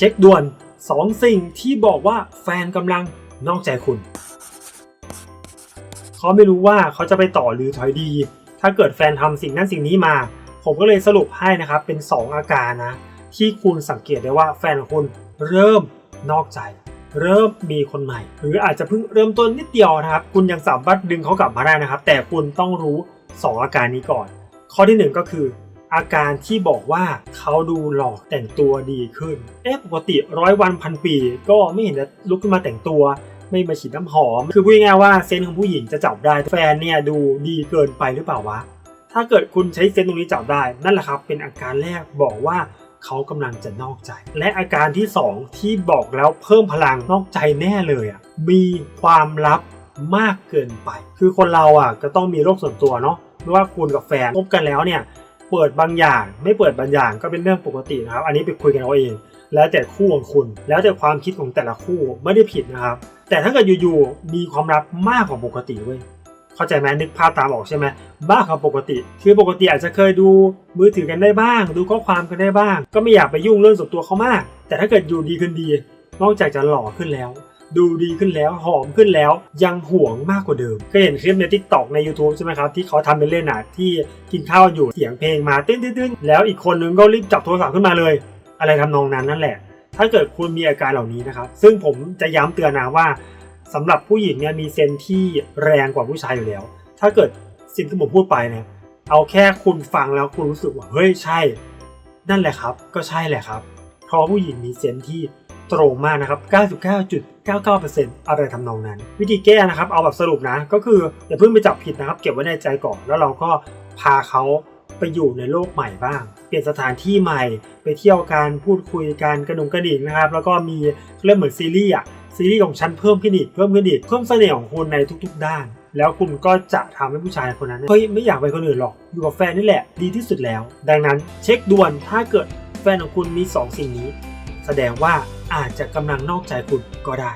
ช็คด่วน 2 สิ่งที่บอกว่าแฟนกำลังนอกใจคุณ เขาไม่รู้ว่าเขาจะไปต่อหรือถอยดี ถ้าเกิดแฟนทำสิ่งนั้นสิ่งนี้มา ผมก็เลยสรุปให้นะครับเป็น 2 อาการนะ ที่คุณสังเกตได้ว่าแฟนของคุณเริ่มนอกใจ เริ่มมีคนใหม่ หรืออาจจะเพิ่งเริ่มต้นนิดเดียวนะครับ คุณยังสามารถดึงเขากลับมาได้นะครับ แต่คุณต้องรู้ 2 อาการนี้ก่อน ข้อทีหนึ่1 ก็คือ อาการที่บอกว่าเขาดูหล่อแต่งตัวดีขึ้นเอ๊ะปกติร้อยวันพันปี ก็ไม่เห็นจะลุกขึ้นมาแต่งตัวไม่มาฉีดน้ำหอม คือพูดง่ายว่าเซนของผู้หญิงจะจับได้แฟนเนี่ยดูดีเกินไปหรือเปล่าวะ ถ้าเกิดคุณใช้เซนตรงนี้จับได้ นั่นแหละครับเป็นอาการแรกบอกว่าเขากำลังจะนอกใจ และอาการที่สองที่บอกแล้วเพิ่มพลังนอกใจแน่เลยอะมีความลับมากเกินไป คือคนเราอะก็ต้องมีโรคส่วนตัวเนาะไม่ว่าคุณกับแฟนคบกันแล้วเนี่ย เปิดบางอย่าง ไม่เปิดบางอย่างก็เป็นเรื่องปกตินะครับ อันนี้ไปคุยกันเอาเอง แล้วแต่คู่ของคุณ แล้วแต่ความคิดของแต่ละคู่ไม่ได้ผิดนะครับ แต่ถ้าเกิดอยู่ๆมีความลับมากกว่าปกติเว้ยเข้าใจไหมนึกภาพตามออกใช่ไหมมากกว่าปกติ คือปกติอาจจะเคยดูมือถือกันได้บ้าง ดูข้อความกันได้บ้าง ก็ไม่อยากไปยุ่งเรื่องส่วนตัวเขามาก แต่ถ้าเกิดอยู่ดีขึ้นดี นอกจากจะหล่อขึ้นแล้ว ดูดีขึ้นแล้วหอมขึ้นแล้ว ยังห่วงมากกว่าเดิมก็เห็นคลิปใน t ิ k t o k ใน YouTube ใช่ไหมครับ ที่เขาทำเป็นเล่นอะที่กินข้าวอยู่เสียงเพลงมาตื้นๆแล้วอีกคนนึงก็รีบจับโทรศัพท์ขึ้นมาเลย อะไรทำนองนั้นนั่นแหละ ถ้าเกิดคุณมีอาการเหล่านี้นะครับ ซึ่งผมจะย้ำเตือนนะว่าสำหรับผู้หญิงเนี่ยมีเซนที่แรงกว่าผู้ชายอยู่แล้ว ถ้าเกิดสิ่งที่ผมพูดไปเนี่ยเอาแค่คุณฟังแล้วคุณรู้สึกว่าเฮ้ยใช่ นั่นแหละครับ ก็ใช่แหละครับเพราะผู้หญิงมีเซนที่ ตรงมากนะครับ 99.99%อะไรทำนองนั้น วิธีแก้นะครับ เอาแบบสรุปนะ ก็คืออย่าเพิ่งไปจับผิดนะครับ เก็บไว้ในใจก่อน แล้วเราก็พาเขาไปอยู่ในโลกใหม่บ้าง เปลี่ยนสถานที่ใหม่ ไปเที่ยวกัน พูดคุยกัน กระดุมกระดิ่งนะครับ แล้วก็มีเรื่องเหมือนซีรีส์อะซีรีส์ของฉันเพิ่มขึ้นอีก เพิ่มขึ้นอีก เพิ่มเสน่ห์ของคุณในทุก ๆ ด้าน แล้วคุณก็จะทำให้ผู้ชายคนนั้น เฮ้ยไม่อยากไปคนอื่นหรอก อยู่กับแฟนนี่แหละ ดีที่สุดแล้ว ดังนั้นเช็คด่วน ถ้าเกิดแฟนของคุณมีสองสิ่งนี้ แสดงว่าอาจจะกำลังนอกใจคุณก็ได้